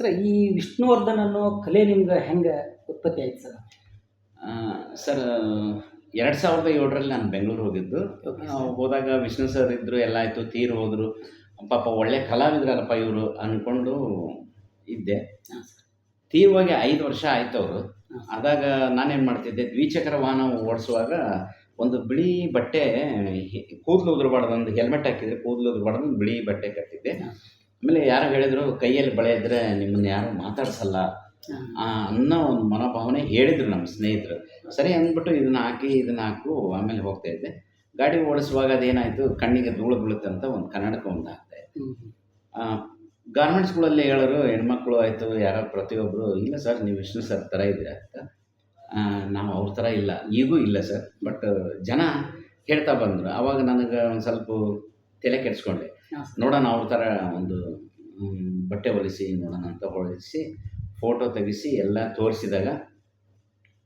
Sir ಈ ವಿಷ್ಣುವರ್ಧನ್ ಅನ್ನೋ ಕಲೆ ನಿಮ್ಗೆ ಹೆಂಗೆ ಉತ್ಪತ್ತಿ ಆಯ್ತು ಸರ್? ಸರ್ ಎರಡು ಸಾವಿರದ ಏಳರಲ್ಲಿ ನಾನು ಬೆಂಗಳೂರು ಹೋಗಿದ್ದು. ಹೋದಾಗ ವಿಷ್ಣು ಸರ್ ಇದ್ದರು ಎಲ್ಲ ಆಯಿತು ತೀರು ಹೋದರು. ಪಾಪ ಒಳ್ಳೆ ಕಲಾವಿದ್ರಲ್ಲಪ್ಪ ಇವರು ಅಂದ್ಕೊಂಡು ಇದ್ದೆ. ತೀರುವಾಗಿ ಐದು ವರ್ಷ ಆಯ್ತು ಅವರು. ಆದಾಗ ನಾನೇನು ಮಾಡ್ತಿದ್ದೆ ದ್ವಿಚಕ್ರ ವಾಹನ ಓಡಿಸುವಾಗ ಒಂದು ಬಿಳಿ ಬಟ್ಟೆ ಕೂದಲು ಉದುರಬಾರ್ದು ಒಂದು ಹೆಲ್ಮೆಟ್ ಹಾಕಿದ್ರೆ ಕೂದಲು ಉದುರಬಾರ್ದು ಒಂದು ಬಿಳಿ ಬಟ್ಟೆ ಕಟ್ಟಿದ್ದೆ. ಆಮೇಲೆ ಯಾರು ಹೇಳಿದ್ರು ಕೈಯಲ್ಲಿ ಬಳೆ ಇದ್ದರೆ ನಿಮ್ಮನ್ನು ಯಾರು ಮಾತಾಡ್ಸಲ್ಲ. ಅನ್ನೋ ಒಂದು ಮನೋಭಾವನೆ ಹೇಳಿದ್ರು ನಮ್ಮ ಸ್ನೇಹಿತರು. ಸರಿ ಅಂದ್ಬಿಟ್ಟು ಇದನ್ನ ಹಾಕಿ ಇದನ್ನ ಹಾಕು ಆಮೇಲೆ ಹೋಗ್ತಾ ಇದ್ದೆ. ಗಾಡಿ ಓಡಿಸುವಾಗ ಅದೇನಾಯಿತು ಕಣ್ಣಿಗೆ ಧೂಳು ಬೀಳುತ್ತೆ ಅಂತ ಒಂದು ಕನ್ನಡಕ ಒಂದು ಹ್ಮ್. ಗಾರ್ಮೆಂಟ್ಸ್ಗಳಲ್ಲಿ ಹೇಳೋರು ಹೆಣ್ಮಕ್ಳು ಆಯಿತು ಯಾರೋ ಪ್ರತಿಯೊಬ್ಬರು ಇಲ್ಲ ಸರ್ ನೀವು ವಿಷ್ಣು ಸರ್ ಥರ ಇದ್ದೀರಾ ಅಂತ. ನಾವು ಅವ್ರ ಥರ ಇಲ್ಲ ಈಗೂ ಇಲ್ಲ ಸರ್ ಬಟ್ ಜನ ಹೇಳ್ತಾ ಬಂದರು. ಆವಾಗ ನನಗೆ ಒಂದು ಸ್ವಲ್ಪ ತಲೆ ಕೆಡಿಸ್ಕೊಂಡೆ. ನೋಡೋಣ ಅವ್ರ ಥರ ಒಂದು ಬಟ್ಟೆ ಹೊಲಿಸಿ ನೋಡೋಣ ಅಂತ ಹೊಲಿಸಿ ಫೋಟೋ ತೆಗೆಸಿ ಎಲ್ಲ ತೋರಿಸಿದಾಗ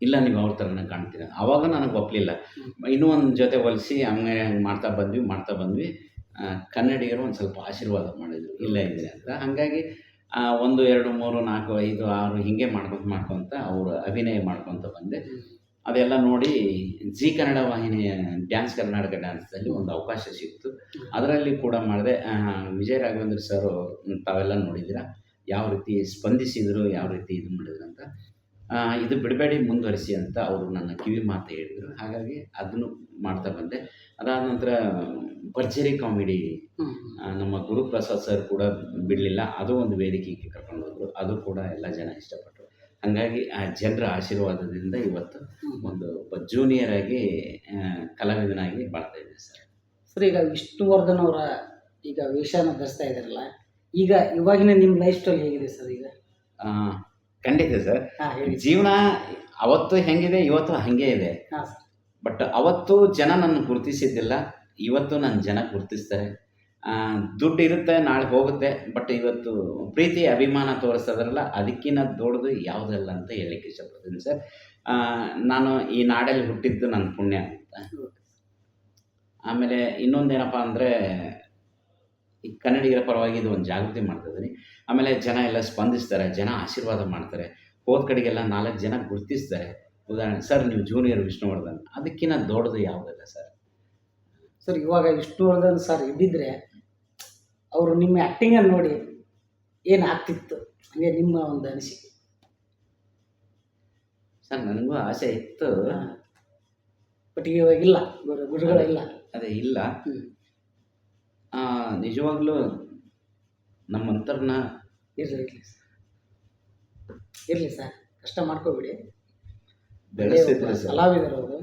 ಇಲ್ಲ ನೀವು ಅವ್ರ ಥರನೇ ಕಾಣ್ತೀರ. ಆವಾಗ ನನಗೆ ಒಪ್ಪಲಿಲ್ಲ ಇನ್ನೂ ಒಂದು ಜೊತೆ ಹೊಲಿಸಿ ಹಂಗೆ ಮಾಡ್ತಾ ಬಂದ್ವಿ ಮಾಡ್ತಾ ಬಂದ್ವಿ. ಕನ್ನಡಿಗರು ಒಂದು ಸ್ವಲ್ಪ ಆಶೀರ್ವಾದ ಮಾಡಿದರು. ಇಲ್ಲ ಇದೆ ಅಂತ. ಹಾಗಾಗಿ ಒಂದು ಎರಡು ಮೂರು ನಾಲ್ಕು ಐದು ಆರು ಹೀಗೆ ಮಾಡ್ಕೊತ ಮಾಡ್ಕೊತ ಅವರು ಅಭಿನಯ ಮಾಡ್ಕೊತ ಬಂದೆ. ಅದೆಲ್ಲ ನೋಡಿ ಜಿ ಕನ್ನಡ ವಾಹಿನಿಯ ಡ್ಯಾನ್ಸ್ ಕರ್ನಾಟಕ ಡ್ಯಾನ್ಸಲ್ಲಿ ಒಂದು ಅವಕಾಶ ಸಿಕ್ತು. ಅದರಲ್ಲಿ ಕೂಡ ಮಾಡಿದೆ. ವಿಜಯ ರಾಘವೇಂದ್ರ ಸರ್ ತಾವೆಲ್ಲ ನೋಡಿದ್ದೀರಾ? ಯಾವ ರೀತಿ ಸ್ಪಂದಿಸಿದರು ಯಾವ ರೀತಿ ಇದು ಮಾಡಿದ್ರು ಅಂತ. ಇದು ಬಿಡಬೇಡಿ ಮುಂದುವರಿಸಿ ಅಂತ ಅವರು ನನ್ನ ಕಿವಿ ಮಾತು ಹೇಳಿದರು. ಹಾಗಾಗಿ ಅದನ್ನು ಮಾಡ್ತಾ ಬಂದೆ. ಅದಾದ ನಂತರ ಭರ್ಜರಿ ಕಾಮಿಡಿ ನಮ್ಮ ಗುರುಪ್ರಸಾದ್ ಸರ್ ಕೂಡ ಬಿಡಲಿಲ್ಲ. ಅದು ಒಂದು ವೇದಿಕೆಗೆ ಕರ್ಕೊಂಡು ಹೋದರು. ಅದು ಕೂಡ ಎಲ್ಲ ಜನ ಇಷ್ಟಪಟ್ಟರು. ಹಾಗಾಗಿ ಆ ಜನರ ಆಶೀರ್ವಾದದಿಂದ ಇವತ್ತು ಒಂದು ಜೂನಿಯರ್ ಆಗಿ ಕಲಾವಿದನಾಗಿ ಬಾಳ್ತಾ ಇದ್ದೀನಿ ಸರ್. ಸರ್ ಈಗ ವಿಷ್ಣುವರ್ಧನ್ ಅವರ ಈಗ ವೇಷನ ಧರಿಸ್ತಾ ಇದ್ದಾರಲ್ಲ ಈಗ ಇವಾಗಿನ ನಿಮ್ಮ ಲೈಫ್ ಸ್ಟೈಲ್ ಹೇಗಿದೆ ಸರ್ ಈಗ? ಆ, ಖಂಡಿತ ಸರ್. ಹಾಂ ಹೇಳಿ. ಜೀವನ ಅವತ್ತು ಹೆಂಗಿದೆ ಇವತ್ತು ಹಂಗೆ ಇದೆ. ಹಾಂ ಸರ್. ಬಟ್ ಅವತ್ತು ಜನ ನನ್ನ ಗುರುತಿಸಿದ್ದಿಲ್ಲ ಇವತ್ತು ನನ್ನ ಜನ ಗುರುತಿಸ್ತಾರೆ. ಆ, ದುಡ್ಡು ಇರುತ್ತೆ ನಾಳೆ ಹೋಗುತ್ತೆ ಬಟ್ ಇವತ್ತು ಪ್ರೀತಿ ಅಭಿಮಾನ ತೋರಿಸೋದ್ರಲ್ಲ ಅದಕ್ಕಿಂತ ದೊಡ್ಡದು ಯಾವುದಲ್ಲ ಅಂತ ಹೇಳಲಿಕ್ಕೆ ಇಷ್ಟಪಡ್ತೀನಿ ಸರ್. ಆ, ನಾನು ಈ ನಾಡಲ್ಲಿ ಹುಟ್ಟಿದ್ದು ನನ್ನ ಪುಣ್ಯ ಅಂತ. ಆಮೇಲೆ ಇನ್ನೊಂದೇನಪ್ಪ ಅಂದರೆ ಈ ಕನ್ನಡಿಗರ ಪರವಾಗಿ ಇದು ಒಂದು ಜಾಗೃತಿ ಮಾಡ್ತಿದ್ದೀನಿ. ಆಮೇಲೆ ಜನ ಎಲ್ಲ ಸ್ಪಂದಿಸ್ತಾರೆ ಜನ ಆಶೀರ್ವಾದ ಮಾಡ್ತಾರೆ. ಹೋದ ಕಡೆಗೆಲ್ಲ ನಾಲ್ಕು ಜನ ಗುರುತಿಸ್ತಾರೆ. ಉದಾಹರಣೆ ಸರ್ ನೀವು ಜೂನಿಯರ್ ವಿಷ್ಣುವರ್ಧನ್ ಅದಕ್ಕಿಂತ ದೊಡ್ಡದು ಯಾವುದಿಲ್ಲ ಸರ್? ಸರ್ ಇವಾಗ ವಿಷ್ಣುವರ್ಧನ್ ಸರ್ ಇದ್ದಿದ್ರೆ ಅವರು ನಿಮ್ಮ ಆ್ಯಕ್ಟಿಂಗನ್ನು ನೋಡಿ ಏನು ಆಗ್ತಿತ್ತು? ಹಂಗೆ ನಿಮ್ಮ ಒಂದು ಅನಿಸಿಕೆ. ಸರ್ ನನಗೂ ಆಸೆ ಇತ್ತು. ಬಟ್ ಇವಾಗ ಇಲ್ಲ. ಗುರು ಗುರುಗಳಿಲ್ಲ ಅದೇ ಇಲ್ಲ. ನಿಜವಾಗ್ಲೂ ನಮ್ಮಂತರ್ನ ಇರಲಿ ಇರಲಿ ಸರ್. ಇರಲಿ ಸರ್. ಕಷ್ಟ ಮಾಡ್ಕೋಬೇಡಿ. ಬೆಳೆಸಿದ್ರೆ ಕಲಾವಿದರು ಅವರು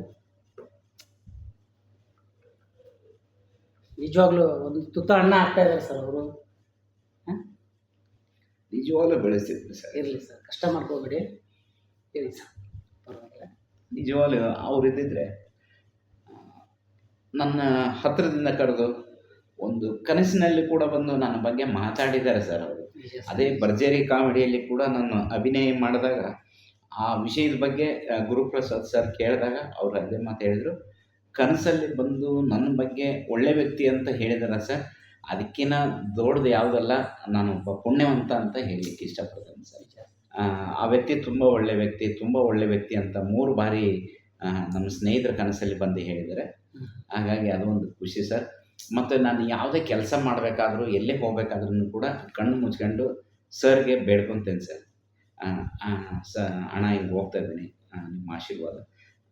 ನಿಜವಾಗ್ಲೂ ಒಂದು ತುತ್ತ ಅಣ್ಣ ಆಗ್ತಾ ಇದ್ದಾರೆ ಸರ್ ಅವರು. ನಿಜವಾಗ್ಲೂ ಬೆಳೆಸಿದ್ರು ಸರ್. ಇರಲಿ ಸರ್. ಕಷ್ಟ ಮಾಡ್ಕೋಬೇಡಿ. ಇರಲಿ ಸರ್. ಪರವಾಗಿಲ್ಲ. ನಿಜವಾಗ್ಲೂ ಅವ್ರು ಇದ್ದಿದ್ರೆ ನನ್ನ ಹತ್ತಿರದಿಂದ ಕರೆದು ಒಂದು ಕನಸಿನಲ್ಲಿ ಕೂಡ ಬಂದು ನನ್ನ ಬಗ್ಗೆ ಮಾತಾಡಿದ್ದಾರೆ ಸರ್ ಅವರು. ಅದೇ ಭರ್ಜರಿ ಕಾಮಿಡಿಯಲ್ಲಿ ಕೂಡ ನಾನು ಅಭಿನಯ ಮಾಡಿದಾಗ ಆ ವಿಷಯದ ಬಗ್ಗೆ ಗುರುಪ್ರಸಾದ್ ಸರ್ ಕೇಳಿದಾಗ ಅವರು ಅದೇ ಮಾತು ಹೇಳಿದರು. ಕನಸಲ್ಲಿ ಬಂದು ನನ್ನ ಬಗ್ಗೆ ಒಳ್ಳೆ ವ್ಯಕ್ತಿ ಅಂತ ಹೇಳಿದಾರ ಸರ್. ಅದಕ್ಕಿಂತ ದೊಡ್ಡದು ಯಾವುದಲ್ಲ ನಾನು ಒಬ್ಬ ಪುಣ್ಯವಂತ ಅಂತ ಹೇಳಲಿಕ್ಕೆ ಇಷ್ಟಪಡ್ತೇನೆ ಸರ್. ಆ, ವ್ಯಕ್ತಿ ತುಂಬ ಒಳ್ಳೆ ವ್ಯಕ್ತಿ ತುಂಬ ಒಳ್ಳೆ ವ್ಯಕ್ತಿ ಅಂತ ಮೂರು ಬಾರಿ ನಮ್ಮ ಸ್ನೇಹಿತರ ಕನಸಲ್ಲಿ ಬಂದು ಹೇಳಿದ್ದಾರೆ. ಹಾಗಾಗಿ ಅದು ಒಂದು ಖುಷಿ ಸರ್. ಮತ್ತು ನಾನು ಯಾವುದೇ ಕೆಲಸ ಮಾಡಬೇಕಾದ್ರೂ ಎಲ್ಲೇ ಹೋಗಬೇಕಾದ್ರೂ ಕೂಡ ಕಣ್ಣು ಮುಚ್ಕೊಂಡು ಸರ್ಗೆ ಬೇಡ್ಕೊತೇನೆ ಸರ್. ಸ ಹಣ ಹಿಂಗೆ ಹೋಗ್ತಾ ಇದ್ದೀನಿ. ನಿಮ್ಮ ಆಶೀರ್ವಾದ.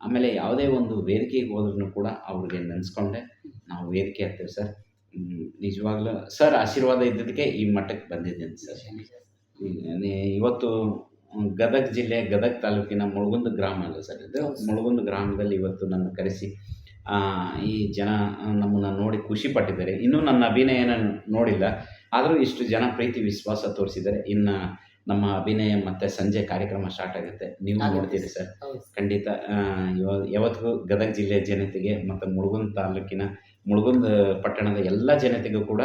ಆಮೇಲೆ ಯಾವುದೇ ಒಂದು ವೇದಿಕೆಗೆ ಹೋದ್ರೂ ಕೂಡ ಅವ್ರಿಗೆ ನೆನೆಸ್ಕೊಂಡೆ. ನಾವು ವೇದಿಕೆ ಹತ್ತೀವಿ ಸರ್. ನಿಜವಾಗ್ಲೂ ಸರ್ ಆಶೀರ್ವಾದ ಇದ್ದದಕ್ಕೆ ಈ ಮಟ್ಟಕ್ಕೆ ಬಂದಿದ್ದೀನಿ ಸರ್. ಇವತ್ತು ಗದಗ ಜಿಲ್ಲೆ ಗದಗ ತಾಲೂಕಿನ ಮುಳುಗುಂದ ಗ್ರಾಮ ಅಲ್ಲ ಸರ್ ಇದು. ಮುಳುಗುಂದ ಗ್ರಾಮದಲ್ಲಿ ಇವತ್ತು ನನ್ನ ಕರೆಸಿ ಈ ಜನ ನಮ್ಮನ್ನು ನೋಡಿ ಖುಷಿ ಪಟ್ಟಿದ್ದಾರೆ. ಇನ್ನೂ ನನ್ನ ಅಭಿನಯನ ನೋಡಿಲ್ಲ. ಆದರೂ ಇಷ್ಟು ಜನ ಪ್ರೀತಿ ವಿಶ್ವಾಸ ತೋರಿಸಿದ್ದಾರೆ. ಇನ್ನು ನಮ್ಮ ಅಭಿನಯ ಮತ್ತು ಸಂಜೆ ಕಾರ್ಯಕ್ರಮ ಸ್ಟಾರ್ಟ್ ಆಗುತ್ತೆ. ನೀವು ನೋಡ್ತೀರಿ ಸರ್. ಖಂಡಿತ ಯಾವತ್ತಿಗೂ ಗದಗ ಜಿಲ್ಲೆಯ ಜನತೆಗೆ ಮತ್ತು ಮುಳುಗುಂದ ತಾಲೂಕಿನ ಮುಳುಗುಂದ ಪಟ್ಟಣದ ಎಲ್ಲ ಜನತೆಗೂ ಕೂಡ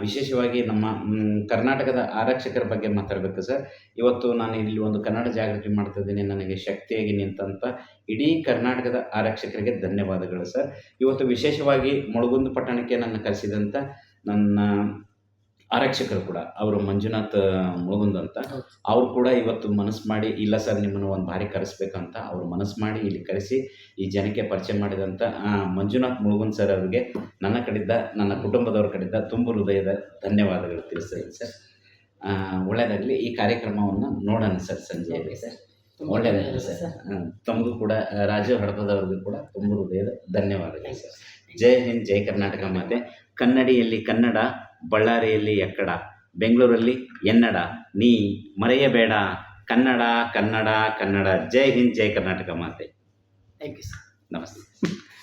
ವಿಶೇಷವಾಗಿ ನಮ್ಮ ಕರ್ನಾಟಕದ ಆರಕ್ಷಕರ ಬಗ್ಗೆ ಮಾತಾಡಬೇಕು ಸರ್. ಇವತ್ತು ನಾನು ಇಲ್ಲಿ ಒಂದು ಕನ್ನಡ ಜಾಗೃತಿ ಮಾಡ್ತಾ ಇದ್ದೀನಿ. ನನಗೆ ಶಕ್ತಿಯಾಗಿ ನಿಂತಂಥ ಇಡೀ ಕರ್ನಾಟಕದ ಆರಕ್ಷಕರಿಗೆ ಧನ್ಯವಾದಗಳು ಸರ್. ಇವತ್ತು ವಿಶೇಷವಾಗಿ ಮುಳುಗುಂದ್ ಪಟ್ಟಣಕ್ಕೆ ನನ್ನ ಕರೆಸಿದಂಥ ನನ್ನ ಆರಕ್ಷಕರು ಕೂಡ ಅವರು ಮಂಜುನಾಥ್ ಮುಳುಗುಂದ್ ಅಂತ. ಅವ್ರು ಕೂಡ ಇವತ್ತು ಮನಸ್ಸು ಮಾಡಿ ಇಲ್ಲ ಸರ್ ನಿಮ್ಮನ್ನು ಒಂದು ಬಾರಿ ಕರೆಸ್ಬೇಕಂತ ಅವ್ರು ಮನಸ್ಸು ಮಾಡಿ ಇಲ್ಲಿ ಕರೆಸಿ ಈ ಜನಕ್ಕೆ ಪರಿಚಯ ಮಾಡಿದಂಥ ಮಂಜುನಾಥ್ ಮುಳುಗುಂದ್ ಸರ್ ಅವರಿಗೆ ನನ್ನ ಕಡೆಯಿಂದ ನನ್ನ ಕುಟುಂಬದವ್ರ ಕಡೆಯಿಂದ ತುಂಬ ಹೃದಯದ ಧನ್ಯವಾದಗಳು ತಿಳಿಸ್ತೇನೆ ಸರ್. ಒಳ್ಳೆಯದಾಗಲಿ ಈ ಕಾರ್ಯಕ್ರಮವನ್ನು ನೋಡೋಣ ಸರ್ ಸಂಜೆಯಲ್ಲಿ ಸರ್. ಒಳ್ಳೆಯದಾಗಲಿ ಸರ್. ತಮಗೂ ಕೂಡ ರಾಜೀವ್ ರಾಜು ಹಡಪದವ್ರಿಗೂ ಕೂಡ ತುಂಬ ಹೃದಯದ ಧನ್ಯವಾದಗಳು ಸರ್. ಜೈ ಹಿಂದ್ ಜೈ ಕರ್ನಾಟಕ ಮಾತೆ. ಕನ್ನಡಿಯಲ್ಲಿ ಕನ್ನಡ ಬಳ್ಳಾರಿಯಲ್ಲಿ ಎಕ್ಕಡ ಬೆಂಗಳೂರಲ್ಲಿ ಎನ್ನಡ. ನೀ ಮರೆಯಬೇಡ. ಕನ್ನಡ ಕನ್ನಡ ಕನ್ನಡ. ಜೈ ಹಿಂದ್ ಜೈ ಕರ್ನಾಟಕ ಮಾತೆ. ಥ್ಯಾಂಕ್ ಯು ಸರ್ ನಮಸ್ತೆ.